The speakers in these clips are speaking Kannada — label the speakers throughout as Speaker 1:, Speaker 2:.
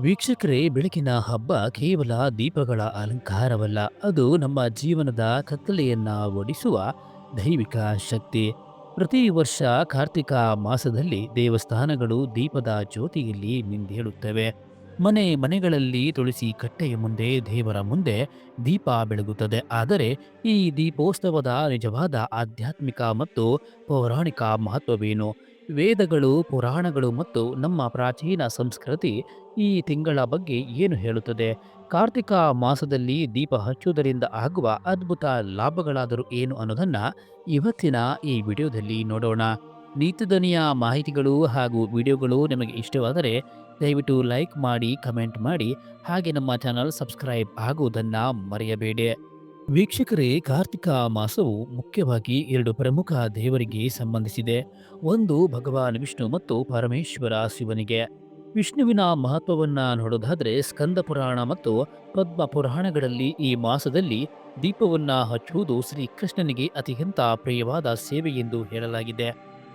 Speaker 1: ವೀಕ್ಷಕರೇ, ಬೆಳಕಿನ ಹಬ್ಬ ಕೇವಲ ದೀಪಗಳ ಅಲಂಕಾರವಲ್ಲ. ಅದು ನಮ್ಮ ಜೀವನದ ಕತ್ತಲೆಯನ್ನು ಒಡಿಸುವ ದೈವಿಕ ಶಕ್ತಿ. ಪ್ರತಿ ವರ್ಷ ಕಾರ್ತಿಕ ಮಾಸದಲ್ಲಿ ದೇವಸ್ಥಾನಗಳು ದೀಪದ ಜ್ಯೋತಿಯಲ್ಲಿ ಮಿಂದೇಳುತ್ತವೆ ಮನೆ ಮನೆಗಳಲ್ಲಿ ತುಳಸಿ ಕಟ್ಟೆಯ ಮುಂದೆ, ದೇವರ ಮುಂದೆ ದೀಪ ಬೆಳಗುತ್ತದೆ. ಆದರೆ ಈ ದೀಪೋತ್ಸವದ ನಿಜವಾದ ಆಧ್ಯಾತ್ಮಿಕ ಮತ್ತು ಪೌರಾಣಿಕ ಮಹತ್ವವೇನು? ವೇದಗಳು, ಪುರಾಣಗಳು ಮತ್ತು ನಮ್ಮ ಪ್ರಾಚೀನ ಸಂಸ್ಕೃತಿ ಈ ತಿಂಗಳ ಬಗ್ಗೆ ಏನು ಹೇಳುತ್ತದೆ? ಕಾರ್ತಿಕ ಮಾಸದಲ್ಲಿ ದೀಪ ಹಚ್ಚುವುದರಿಂದ ಆಗುವ ಅದ್ಭುತ ಲಾಭಗಳಾದರೂ ಏನು ಅನ್ನೋದನ್ನ ಇವತ್ತಿನ ಈ ವಿಡಿಯೋದಲ್ಲಿ ನೋಡೋಣ. ನಿತ್ಯದನಿಯ ಮಾಹಿತಿಗಳು ಹಾಗೂ ವಿಡಿಯೋಗಳು ನಿಮಗೆ ಇಷ್ಟವಾದರೆ ದಯವಿಟ್ಟು ಲೈಕ್ ಮಾಡಿ, ಕಮೆಂಟ್ ಮಾಡಿ, ಹಾಗೆ ನಮ್ಮ ಚಾನಲ್ ಸಬ್ಸ್ಕ್ರೈಬ್ ಆಗುವುದನ್ನು ಮರೆಯಬೇಡಿ. ವೀಕ್ಷಕರೇ, ಕಾರ್ತಿಕ ಮಾಸವು ಮುಖ್ಯವಾಗಿ ಎರಡು ಪ್ರಮುಖ ದೇವರಿಗೆ ಸಂಬಂಧಿಸಿದೆ. ಒಂದು ಭಗವಾನ್ ವಿಷ್ಣು ಮತ್ತು ಪರಮೇಶ್ವರ ಶಿವನಿಗೆ. ವಿಷ್ಣುವಿನ ಮಹತ್ವವನ್ನು ನೋಡೋದಾದರೆ ಸ್ಕಂದ ಪುರಾಣ ಮತ್ತು ಪದ್ಮ ಪುರಾಣಗಳಲ್ಲಿ ಈ ಮಾಸದಲ್ಲಿ ದೀಪವನ್ನು ಹಚ್ಚುವುದು ಶ್ರೀಕೃಷ್ಣನಿಗೆ ಅತ್ಯಂತ ಪ್ರಿಯವಾದ ಸೇವೆ ಎಂದು ಹೇಳಲಾಗಿದೆ.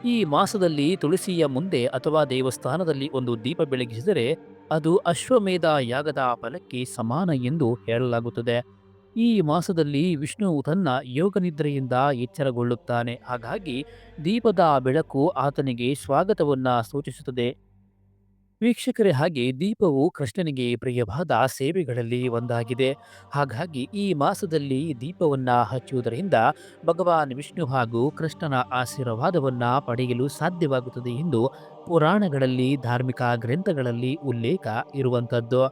Speaker 1: ಈ ಮಾಸದಲ್ಲಿ ತುಳಸಿಯ ಮುಂದೆ ಅಥವಾ ದೇವಸ್ಥಾನದಲ್ಲಿ ಒಂದು ದೀಪ ಬೆಳಗಿಸಿದರೆ ಅದು ಅಶ್ವಮೇಧ ಯಾಗದ ಫಲಕ್ಕೆ ಸಮಾನ ಎಂದು ಹೇಳಲಾಗುತ್ತದೆ. ಈ ಮಾಸದಲ್ಲಿ ವಿಷ್ಣು ತನ್ನ ಯೋಗನಿದ್ರೆಯಿಂದ ಎಚ್ಚರಗೊಳ್ಳುತ್ತಾನೆ. ಹಾಗಾಗಿ ದೀಪದ ಬೆಳಕು ಆತನಿಗೆ ಸ್ವಾಗತವನ್ನು ಸೂಚಿಸುತ್ತದೆ. ವೀಕ್ಷಕರೇ, ಹಾಗೆ ದೀಪವು ಕೃಷ್ಣನಿಗೆ ಪ್ರಿಯವಾದ ಸೇವೆಗಳಲ್ಲಿ ಒಂದಾಗಿದೆ. ಹಾಗಾಗಿ ಈ ಮಾಸದಲ್ಲಿ ದೀಪವನ್ನ ಹಚ್ಚುವುದರಿಂದ ಭಗವಾನ್ ವಿಷ್ಣು ಹಾಗೂ ಕೃಷ್ಣನ ಆಶೀರ್ವಾದವನ್ನ ಪಡೆಯಲು ಸಾಧ್ಯವಾಗುತ್ತದೆ ಎಂದು ಪುರಾಣಗಳಲ್ಲಿ, ಧಾರ್ಮಿಕ ಗ್ರಂಥಗಳಲ್ಲಿ ಉಲ್ಲೇಖ ಇರುವಂಥದ್ದು.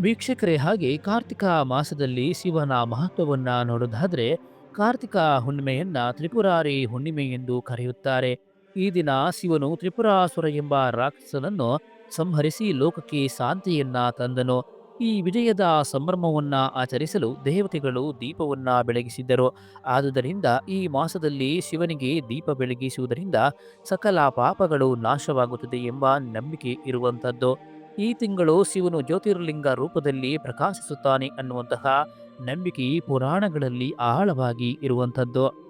Speaker 1: ವೀಕ್ಷಕರೇ, ಹಾಗೆ ಕಾರ್ತಿಕ ಮಾಸದಲ್ಲಿ ಶಿವನ ಮಹತ್ವವನ್ನು ನೋಡೋದಾದರೆ, ಕಾರ್ತಿಕ ಹುಣ್ಣಿಮೆಯನ್ನ ತ್ರಿಪುರಾರಿ ಹುಣ್ಣಿಮೆ ಎಂದು ಕರೆಯುತ್ತಾರೆ. ಈ ದಿನ ಶಿವನು ತ್ರಿಪುರಾಸುರ ಎಂಬ ರಾಕ್ಷಸನನ್ನು ಸಂಹರಿಸಿ ಲೋಕಕ್ಕೆ ಶಾಂತಿಯನ್ನ ತಂದನು. ಈ ವಿಜಯದ ಸಂಭ್ರಮವನ್ನ ಆಚರಿಸಲು ದೇವತೆಗಳು ದೀಪವನ್ನ ಬೆಳಗಿಸಿದ್ದರು. ಆದುದರಿಂದ ಈ ಮಾಸದಲ್ಲಿ ಶಿವನಿಗೆ ದೀಪ ಬೆಳಗಿಸುವುದರಿಂದ ಸಕಲ ಪಾಪಗಳು ನಾಶವಾಗುತ್ತದೆ ಎಂಬ ನಂಬಿಕೆ ಇರುವಂಥದ್ದು ಈ ತಿಂಗಳು ಶಿವನು ಜ್ಯೋತಿರ್ಲಿಂಗ ರೂಪದಲ್ಲಿ ಪ್ರಕಾಶಿಸುತ್ತಾನೆ ಅನ್ನುವಂತಹ ನಂಬಿಕೆ ಪುರಾಣಗಳಲ್ಲಿ ಆಳವಾಗಿ ಇರುವಂಥದ್ದು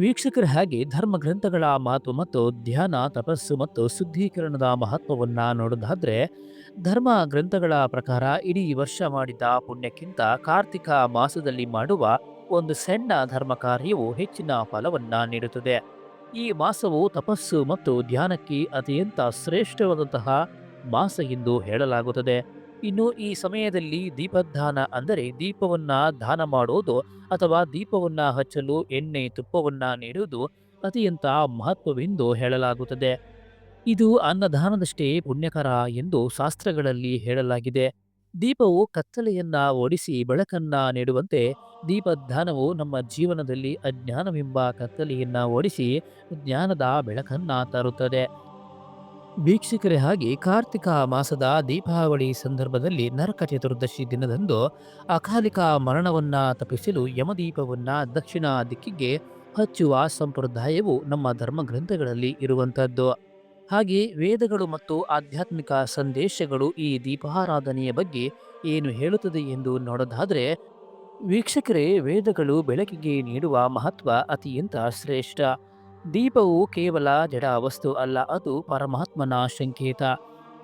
Speaker 1: ವೀಕ್ಷಕರ ಹಾಗೆ ಧರ್ಮ ಗ್ರಂಥಗಳ ಮಹತ್ವ ಮತ್ತು ಧ್ಯಾನ, ತಪಸ್ಸು ಮತ್ತು ಶುದ್ಧೀಕರಣದ ಮಹತ್ವವನ್ನು ನೋಡೋದಾದರೆ ಧರ್ಮ ಗ್ರಂಥಗಳ ಪ್ರಕಾರ ಇಡೀ ವರ್ಷ ಮಾಡಿದ ಪುಣ್ಯಕ್ಕಿಂತ ಕಾರ್ತಿಕ ಮಾಸದಲ್ಲಿ ಮಾಡುವ ಒಂದು ಸಣ್ಣ ಧರ್ಮ ಕಾರ್ಯವು ಹೆಚ್ಚಿನ ಫಲವನ್ನು ನೀಡುತ್ತದೆ. ಈ ಮಾಸವು ತಪಸ್ಸು ಮತ್ತು ಧ್ಯಾನಕ್ಕೆ ಅತ್ಯಂತ ಶ್ರೇಷ್ಠವಾದಂತಹ ಮಾಸ ಎಂದು ಹೇಳಲಾಗುತ್ತದೆ. ಇನ್ನು ಈ ಸಮಯದಲ್ಲಿ ದೀಪದಾನ ಅಂದರೆ ದೀಪವನ್ನ ದಾನ ಮಾಡುವುದು ಅಥವಾ ದೀಪವನ್ನ ಹಚ್ಚಲು, ಎಣ್ಣೆ, ತುಪ್ಪವನ್ನ ನೀಡುವುದು ಅತ್ಯಂತ ಮಹತ್ವವೆಂದು ಹೇಳಲಾಗುತ್ತದೆ. ಇದು ಅನ್ನದಾನದಷ್ಟೇ ಪುಣ್ಯಕರ ಎಂದು ಶಾಸ್ತ್ರಗಳಲ್ಲಿ ಹೇಳಲಾಗಿದೆ. ದೀಪವು ಕತ್ತಲೆಯನ್ನ ಓಡಿಸಿ ಬೆಳಕನ್ನ ನೀಡುವಂತೆ ದೀಪದಾನವು ನಮ್ಮ ಜೀವನದಲ್ಲಿ ಅಜ್ಞಾನವೆಂಬ ಕತ್ತಲೆಯನ್ನ ಓಡಿಸಿ ಜ್ಞಾನದ ಬೆಳಕನ್ನ ತರುತ್ತದೆ. ವೀಕ್ಷಕರೇ ಹಾಗೆ ಕಾರ್ತಿಕ ಮಾಸದ ದೀಪಾವಳಿ ಸಂದರ್ಭದಲ್ಲಿ ನರಕ ಚತುರ್ದಶಿ ದಿನದಂದು ಅಕಾಲಿಕ ಮರಣವನ್ನ ತಪ್ಪಿಸಲು ಯಮದೀಪವನ್ನ ದಕ್ಷಿಣ ದಿಕ್ಕಿಗೆ ಹಚ್ಚುವ ಸಂಪ್ರದಾಯವು ನಮ್ಮ ಧರ್ಮ ಗ್ರಂಥಗಳಲ್ಲಿ ಇರುವಂತಹದ್ದು ಹಾಗೆ ವೇದಗಳು ಮತ್ತು ಆಧ್ಯಾತ್ಮಿಕ ಸಂದೇಶಗಳು ಈ ದೀಪಾರಾಧನೆಯ ಬಗ್ಗೆ ಏನು ಹೇಳುತ್ತದೆ ಎಂದು ನೋಡೋದಾದರೆ, ವೀಕ್ಷಕರೇ ವೇದಗಳು ಬೆಳಕಿಗೆ ನೀಡುವ ಮಹತ್ವ ಅತ್ಯಂತ ಶ್ರೇಷ್ಠ. ದೀಪವು ಕೇವಲ ಜಡ ವಸ್ತು ಅಲ್ಲ, ಅದು ಪರಮಾತ್ಮನ ಸಂಕೇತ.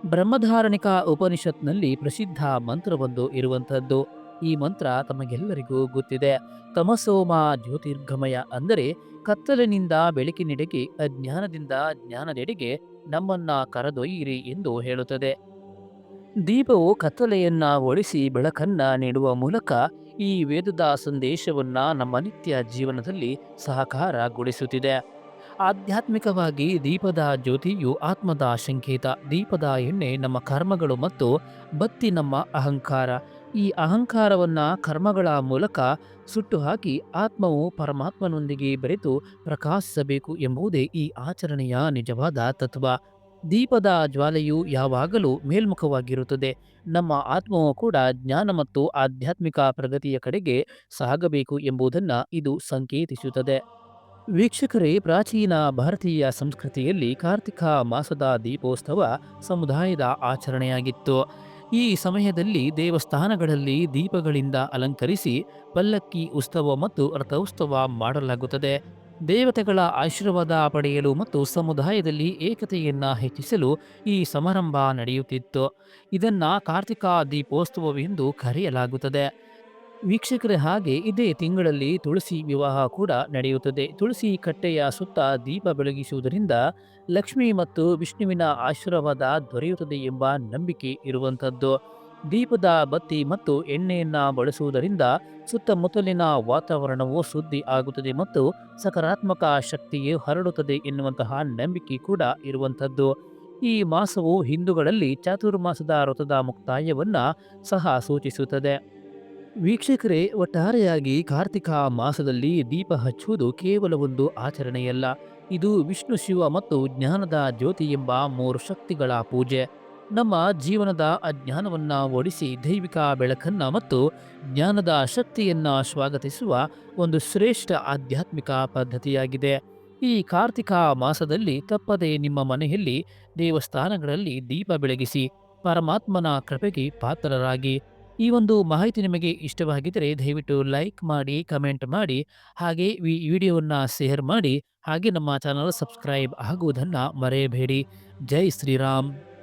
Speaker 1: ಬ್ರಹ್ಮಧಾರಣಿಕ ಉಪನಿಷತ್ನಲ್ಲಿ ಪ್ರಸಿದ್ಧ ಮಂತ್ರವೊಂದು ಇರುವಂಥದ್ದು. ಈ ಮಂತ್ರ ತಮಗೆಲ್ಲರಿಗೂ ಗೊತ್ತಿದೆ. ತಮಸೋಮ ಜ್ಯೋತಿರ್ಗಮಯ ಅಂದರೆ ಕತ್ತಲಿನಿಂದ ಬೆಳಕಿನೆಡೆಗೆ, ಅಜ್ಞಾನದಿಂದ ಜ್ಞಾನದೆಡೆಗೆ ನಮ್ಮನ್ನ ಕರೆದೊಯ್ಯಿರಿ ಎಂದು ಹೇಳುತ್ತದೆ. ದೀಪವು ಕತ್ತಲೆಯನ್ನ ಒಳಿಸಿ ಬೆಳಕನ್ನ ನೀಡುವ ಮೂಲಕ ಈ ವೇದದ ಸಂದೇಶವನ್ನ ನಮ್ಮ ನಿತ್ಯ ಜೀವನದಲ್ಲಿ ಸಹಕಾರಗೊಳಿಸುತ್ತಿದೆ. ಆಧ್ಯಾತ್ಮಿಕವಾಗಿ ದೀಪದ ಜ್ಯೋತಿಯು ಆತ್ಮದ ಸಂಕೇತ. ದೀಪದ ಎಣ್ಣೆ ನಮ್ಮ ಕರ್ಮಗಳು ಮತ್ತು ಬತ್ತಿ ನಮ್ಮ ಅಹಂಕಾರ. ಈ ಅಹಂಕಾರವನ್ನ ಕರ್ಮಗಳ ಮೂಲಕ ಸುಟ್ಟು ಹಾಕಿ ಆತ್ಮವು ಪರಮಾತ್ಮನೊಂದಿಗೆ ಬೆರೆತು ಪ್ರಕಾಶಿಸಬೇಕು ಎಂಬುದೇ ಈ ಆಚರಣೆಯ ನಿಜವಾದ ತತ್ವ. ದೀಪದ ಜ್ವಾಲೆಯು ಯಾವಾಗಲೂ ಮೇಲ್ಮುಖವಾಗಿರುತ್ತದೆ. ನಮ್ಮ ಆತ್ಮವು ಕೂಡ ಜ್ಞಾನ ಮತ್ತು ಆಧ್ಯಾತ್ಮಿಕ ಪ್ರಗತಿಯ ಕಡೆಗೆ ಸಾಗಬೇಕು ಎಂಬುದನ್ನು ಇದು ಸಂಕೇತಿಸುತ್ತದೆ. ವೀಕ್ಷಕರೇ, ಪ್ರಾಚೀನ ಭಾರತೀಯ ಸಂಸ್ಕೃತಿಯಲ್ಲಿ ಕಾರ್ತಿಕ ಮಾಸದ ದೀಪೋತ್ಸವ ಸಮುದಾಯದ ಆಚರಣೆಯಾಗಿತ್ತು. ಈ ಸಮಯದಲ್ಲಿ ದೇವಸ್ಥಾನಗಳಲ್ಲಿ ದೀಪಗಳಿಂದ ಅಲಂಕರಿಸಿ ಪಲ್ಲಕ್ಕಿ ಉತ್ಸವ ಮತ್ತು ರಥೋತ್ಸವ ಮಾಡಲಾಗುತ್ತದೆ. ದೇವತೆಗಳ ಆಶೀರ್ವಾದ ಪಡೆಯಲು ಮತ್ತು ಸಮುದಾಯದಲ್ಲಿ ಏಕತೆಯನ್ನು ಹೆಚ್ಚಿಸಲು ಈ ಸಮಾರಂಭ ನಡೆಯುತ್ತಿತ್ತು. ಇದನ್ನು ಕಾರ್ತಿಕ ದೀಪೋತ್ಸವವೆಂದು ಕರೆಯಲಾಗುತ್ತದೆ. ವೀಕ್ಷಕರೇ, ಹಾಗೆ ಇದೇ ತಿಂಗಳಲ್ಲಿ ತುಳಸಿ ವಿವಾಹ ಕೂಡ ನಡೆಯುತ್ತದೆ. ತುಳಸಿ ಕಟ್ಟೆಯ ಸುತ್ತ ದೀಪ ಬೆಳಗಿಸುವುದರಿಂದ ಲಕ್ಷ್ಮಿ ಮತ್ತು ವಿಷ್ಣುವಿನ ಆಶೀರ್ವಾದ ದೊರೆಯುತ್ತದೆ ಎಂಬ ನಂಬಿಕೆ ಇರುವಂಥದ್ದು. ದೀಪದ ಬತ್ತಿ ಮತ್ತು ಎಣ್ಣೆಯನ್ನು ಬಳಸುವುದರಿಂದ ಸುತ್ತಮುತ್ತಲಿನ ವಾತಾವರಣವು ಶುದ್ಧಿ ಆಗುತ್ತದೆ ಮತ್ತು ಸಕಾರಾತ್ಮಕ ಶಕ್ತಿಯು ಹರಡುತ್ತದೆ ಎನ್ನುವಂತಹ ನಂಬಿಕೆ ಕೂಡ ಇರುವಂಥದ್ದು. ಈ ಮಾಸವು ಹಿಂದೂಗಳಲ್ಲಿ ಚಾತುರ್ಮಾಸದ ವ್ರತದ ಮುಕ್ತಾಯವನ್ನು ಸಹ ಸೂಚಿಸುತ್ತದೆ. ವೀಕ್ಷಕರೇ, ಒಟ್ಟಾರೆಯಾಗಿ ಕಾರ್ತಿಕ ಮಾಸದಲ್ಲಿ ದೀಪ ಹಚ್ಚುವುದು ಕೇವಲ ಒಂದು ಆಚರಣೆಯಲ್ಲ. ಇದು ವಿಷ್ಣು ಶಿವ ಮತ್ತು ಜ್ಞಾನದ ಜ್ಯೋತಿ ಎಂಬ ಮೂರು ಶಕ್ತಿಗಳ ಪೂಜೆ. ನಮ್ಮ ಜೀವನದ ಅಜ್ಞಾನವನ್ನು ಓಡಿಸಿ ದೈವಿಕ ಬೆಳಕನ್ನ ಮತ್ತು ಜ್ಞಾನದ ಶಕ್ತಿಯನ್ನ ಸ್ವಾಗತಿಸುವ ಒಂದು ಶ್ರೇಷ್ಠ ಆಧ್ಯಾತ್ಮಿಕ ಪದ್ಧತಿಯಾಗಿದೆ. ಈ ಕಾರ್ತಿಕ ಮಾಸದಲ್ಲಿ ತಪ್ಪದೆ ನಿಮ್ಮ ಮನೆಯಲ್ಲಿ ದೇವಸ್ಥಾನಗಳಲ್ಲಿ ದೀಪ ಬೆಳಗಿಸಿ, ಪರಮಾತ್ಮನ ಕೃಪೆಗೆ ಪಾತ್ರರಾಗಿ. ಈ ಒಂದು ಮಾಹಿತಿ ನಿಮಗೆ ಇಷ್ಟವಾಗಿದ್ದರೆ ದಯವಿಟ್ಟು ಲೈಕ್ ಮಾಡಿ, ಕಮೆಂಟ್ ಮಾಡಿ, ಹಾಗೆ ಈ ವಿಡಿಯೋವನ್ನು ಶೇರ್ ಮಾಡಿ, ಹಾಗೆ ನಮ್ಮ ಚಾನಲ್ ಸಬ್ಸ್ಕ್ರೈಬ್ ಆಗುವುದನ್ನು ಮರೆಯಬೇಡಿ. ಜೈ ಶ್ರೀರಾಮ್.